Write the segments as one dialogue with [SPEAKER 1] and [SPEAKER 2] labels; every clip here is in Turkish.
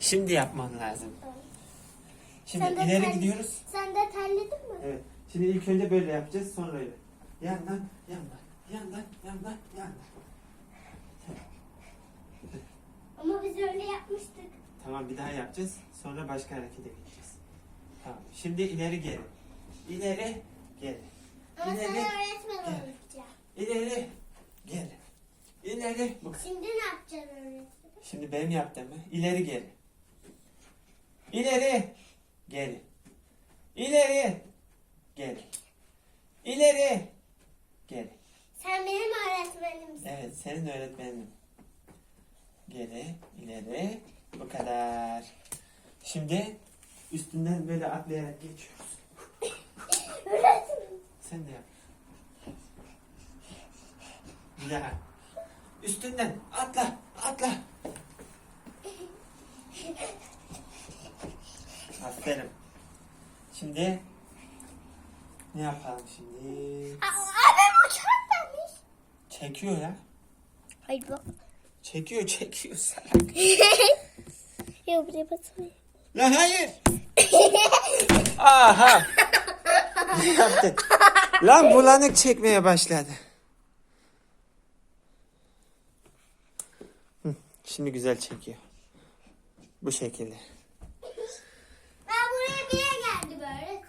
[SPEAKER 1] Şimdi yapman lazım. Şimdi
[SPEAKER 2] Sen
[SPEAKER 1] ileri
[SPEAKER 2] ter-
[SPEAKER 1] gidiyoruz.
[SPEAKER 2] Sen de terledin mi?
[SPEAKER 1] Evet. Şimdi ilk önce böyle yapacağız. Sonra öyle. Yandan, yandan, yandan, yandan, yandan.
[SPEAKER 2] Ama biz öyle yapmıştık.
[SPEAKER 1] Tamam bir daha yapacağız. Sonra başka harekete geçeceğiz. Tamam. Şimdi ileri geri. İleri geri.
[SPEAKER 2] Ama sana
[SPEAKER 1] İleri
[SPEAKER 2] öğretmen
[SPEAKER 1] gel.
[SPEAKER 2] olacağım.
[SPEAKER 1] ileri geri. İleri. Bu
[SPEAKER 2] Şimdi ne öğretmen?
[SPEAKER 1] Şimdi benim yaptığımı ileri geri. İleri geri. İleri geri. İleri geri.
[SPEAKER 2] Sen benim öğretmenimsin.
[SPEAKER 1] Evet senin öğretmenin. Geri, ileri. Bu kadar. Şimdi üstünden böyle atlayarak geçiyoruz. Sen de yap. Bir daha. Üstünden atla, atla. Aferin. Şimdi ne yapalım şimdi?
[SPEAKER 2] Abim uçak demiş.
[SPEAKER 1] Çekiyor ya.
[SPEAKER 2] Hayır bak.
[SPEAKER 1] Çekiyor, çekiyor salak.
[SPEAKER 2] Yok buraya basmayın.
[SPEAKER 1] Lan hayır. Aha. Ne yaptın? Lan bulanık çekmeye başladı. Şimdi güzel çekiyor. Bu şekilde.
[SPEAKER 2] Ben buraya bir yere geldi böyle.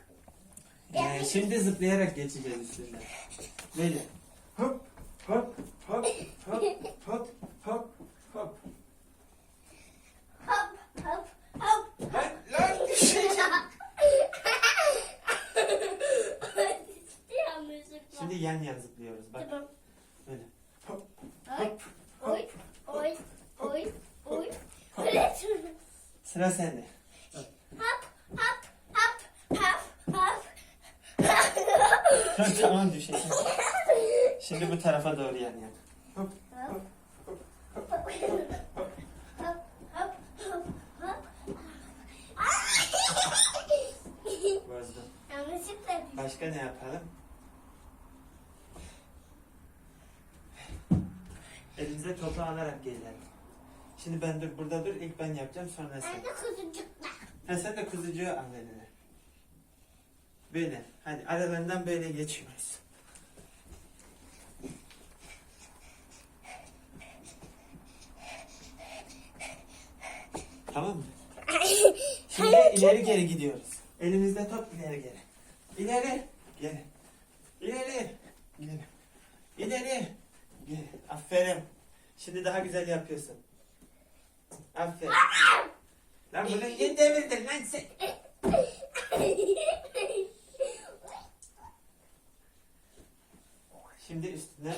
[SPEAKER 1] Ee, şimdi zıplayarak geçeceğiz üstünden. Böyle. Hop, hop, hop, hop, hop, hop, hop.
[SPEAKER 2] Hop hop hop.
[SPEAKER 1] Lan, lan.
[SPEAKER 2] Yanlışlıkla.
[SPEAKER 1] Şimdi yan yan zıplıyoruz. Bak
[SPEAKER 2] Tamam.
[SPEAKER 1] böyle. Hop,
[SPEAKER 2] Oy,
[SPEAKER 1] hop,
[SPEAKER 2] oy,
[SPEAKER 1] hop.
[SPEAKER 2] oy, oy, oy. Öğretmenim.
[SPEAKER 1] Sıra sende.
[SPEAKER 2] Hop, hop, hop, hop, hop.
[SPEAKER 1] Tamam düşecek. Şimdi bu tarafa doğru yan yan. Hop,
[SPEAKER 2] Hop,
[SPEAKER 1] bozdum.
[SPEAKER 2] Yanlışlıkla
[SPEAKER 1] Başka ne yapalım? Elimize topu alarak gelelim. Şimdi ben dur burada dur. İlk ben yapacağım sonra sen.
[SPEAKER 2] Ben de kuzucukla.
[SPEAKER 1] Ha sen de kuzucuğu al eline. Böyle. Hadi aralarından böyle geçiyoruz. Tamam mı? Şimdi ileri geri gidiyoruz. Elimizde top ileri geri. İleri geri. İleri geri. İleri geri. Aferin. Şimdi daha güzel yapıyorsun. Aferin. Lan bunu niye devirdin lan sen? Şimdi üstüne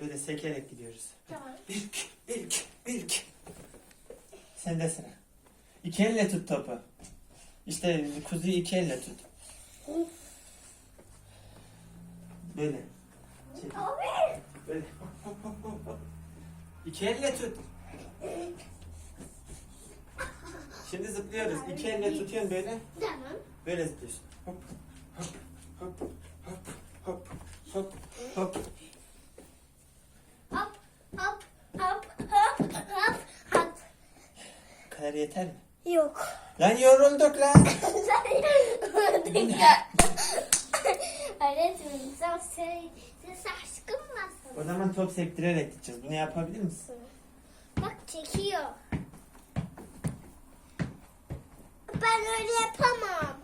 [SPEAKER 1] böyle sekerek gidiyoruz.
[SPEAKER 2] Tamam.
[SPEAKER 1] İlk, ilk, ilk. Sende sıra. İki elle tut topu. İşte kuzuyu iki elle tut. Böyle. Çek. Böyle. İki elle tut. Şimdi zıplıyoruz. İki elle tutuyorsun böyle.
[SPEAKER 2] Tamam.
[SPEAKER 1] Böyle zıplıyorsun. Hop, hop, hop, hop, hop, hop, hop.
[SPEAKER 2] Hop, hop, hop, hop, hop, hop.
[SPEAKER 1] Bu kadar yeter mi?
[SPEAKER 2] Yok.
[SPEAKER 1] Lan yorulduk lan.
[SPEAKER 2] Öğretmenim sen şey, sen şaşkın mısın?
[SPEAKER 1] O zaman top sektirerek gideceğiz. Bunu yapabilir misin?
[SPEAKER 2] Bak çekiyor. Ben öyle yapamam.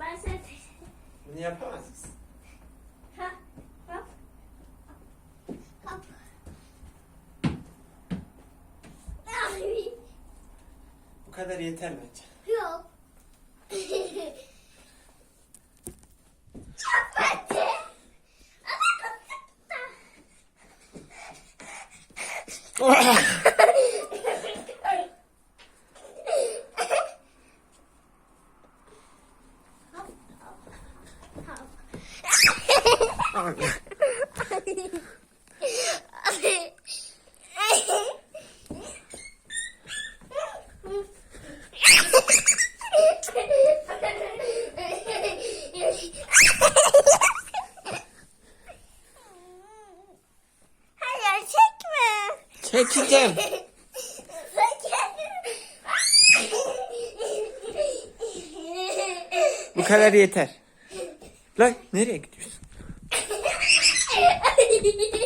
[SPEAKER 2] Ben sen
[SPEAKER 1] Bunu yapamaz mısın?
[SPEAKER 2] Ha, hop. Hop. Ay,
[SPEAKER 1] Bu kadar yeter bence.
[SPEAKER 2] Yok. Hadi. Hop, Kendin.
[SPEAKER 1] Bu kadar yeter. Lan nereye gidiyorsun?